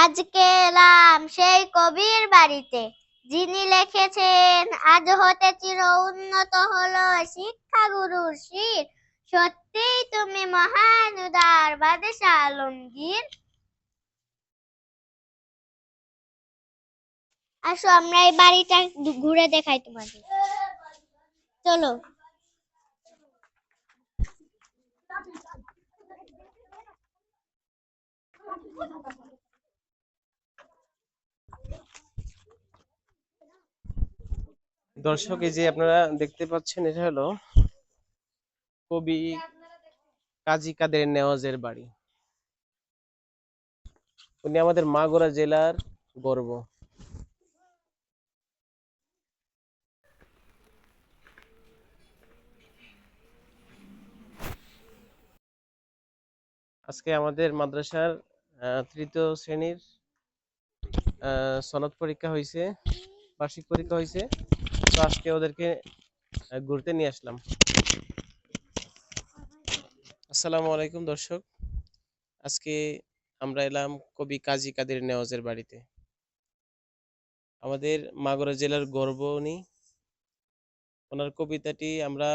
আজকে এলাম সেই কবির বাড়িতে। যিনি লিখেছেন, আজ হতে চির উন্নত হলো শিক্ষা গুরুর শির। সত্যিই তুমি মহান উদার বাদশাহ আলমগীর। আসো, আমরা এই বাড়িটা ঘুরে দেখাই তোমাদের। চলো। দর্শক, এই যে আপনারা দেখতে পাচ্ছেন, এটা হলো কবি কাজী কাদের নেওয়াজের বাড়ি। উনি আমাদের মাগুরা জেলার গর্ব। আজকে আমাদের মাদ্রাসার তৃতীয় শ্রেণির সনদ পরীক্ষা হয়েছে বার্ষিক পরীক্ষা হয়েছে তো আজকে ওদেরকে ঘুরতে নিয়ে আসলাম। আসসালামু আলাইকুম দর্শক। আজকে আমরা এলাম কবি কাজী কাদের নেওয়াজের বাড়িতে। আমাদের মাগুরা জেলার গর্ব উনি। ওনার কবিতাটি আমরা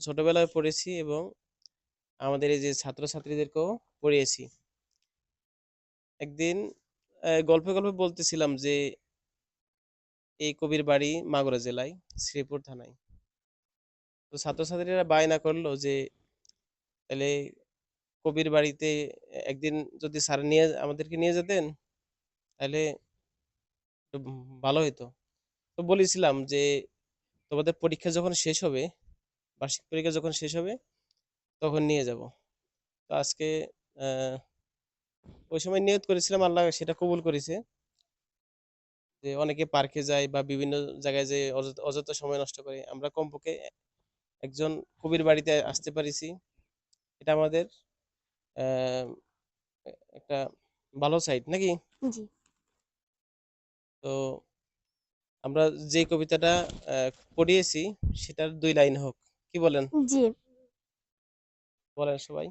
ছোটবেলায় পড়েছি এবং আমাদের এই যে ছাত্রছাত্রীদেরকেও পড়িয়েছি। একদিন গল্পে গল্পে বলতেছিলাম যে এই কবির বাড়ি মাগুরা জেলায়, শ্রীপুর থানায়। তো ছাত্রছাত্রীরা বায়না করল যে, তাহলে কবির বাড়িতে একদিন যদি স্যার নিয়ে, আমাদেরকে নিয়ে যেতেন, তাহলে ভালো হতো তো বলেছিলাম যে, তোমাদের পরীক্ষা যখন শেষ হবে, বার্ষিক পরীক্ষা যখন শেষ হবে, তখন নিয়ে যাব। তো আজকে ওই সময় নিয়ত করেছিলাম, আল্লাহ সেটা কবুল করেছে। যে অনেকে পার্কে যায় বা বিভিন্ন জায়গায় যে অযথা সময় নষ্ট করে আমরা কমপক্ষে একজন কবির বাড়িতে আসতে পারিছি। এটা আমাদের একটা ভালো সাইড নাকি? তো আমরা যে কবিতাটা আহ, পড়িয়েছি সেটার দুই লাইন হোক। কি বলেন? জি। বলেন সবাই।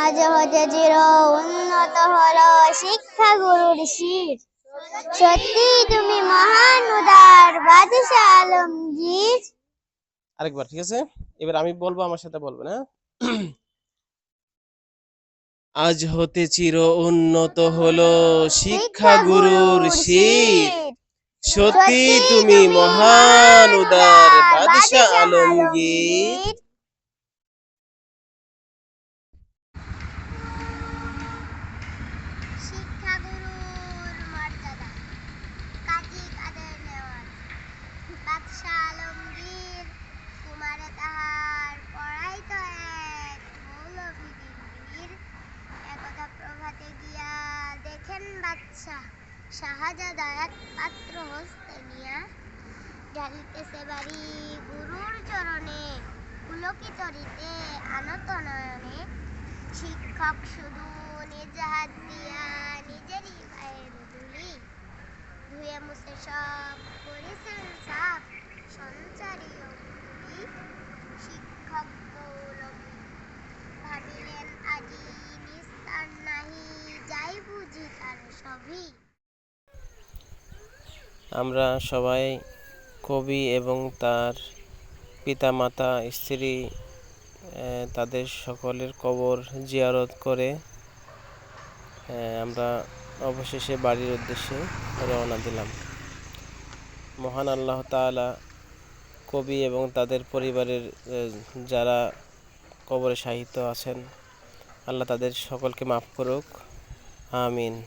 আজ হতে চির উন্নত হলো শিক্ষা গুরুর শির। সত্যি তুমি মহান উদার বাদশাহ আলমগীর। আরেকবার ঠিক আছে? এবার আমি বলব আমার সাথে বলবেন হ্যাঁ আজ হতে চির উন্নত হলো শিক্ষা গুরুর শির। সত্যি তুমি মহান উদার বাদশাহ আলমগীর। বাদশাহ শাহজাদা পাত্র হস্তে নিয়া ঢালিতেছে বাড়ি। গুরুর চরণে পুলকিত রীতে আনত নয়নে শিক্ষক শুধু নিজ হাত দিয়া নিজেরই পায়ের ধুলি ধুয়ে মুছে সব করেছেন সাফ সঞ্চারী শিক্ষক গৌরবী। ভাবিলেন আজি নিস্তার নাহি, যাই বুঝি তার সবই। আমরা সবাই কবি এবং তার পিতামাতা, স্ত্রী তাদের সকলের কবর জিয়ারত করে আমরা অবশেষে বাড়ির উদ্দেশ্যে রওনা দিলাম। মহান আল্লাহ তাআলা কবি এবং তাদের পরিবারের যারা কবরে সাহিত্য আছেন, আল্লাহ তাদের সকলকে মাফ করুক। আমিন।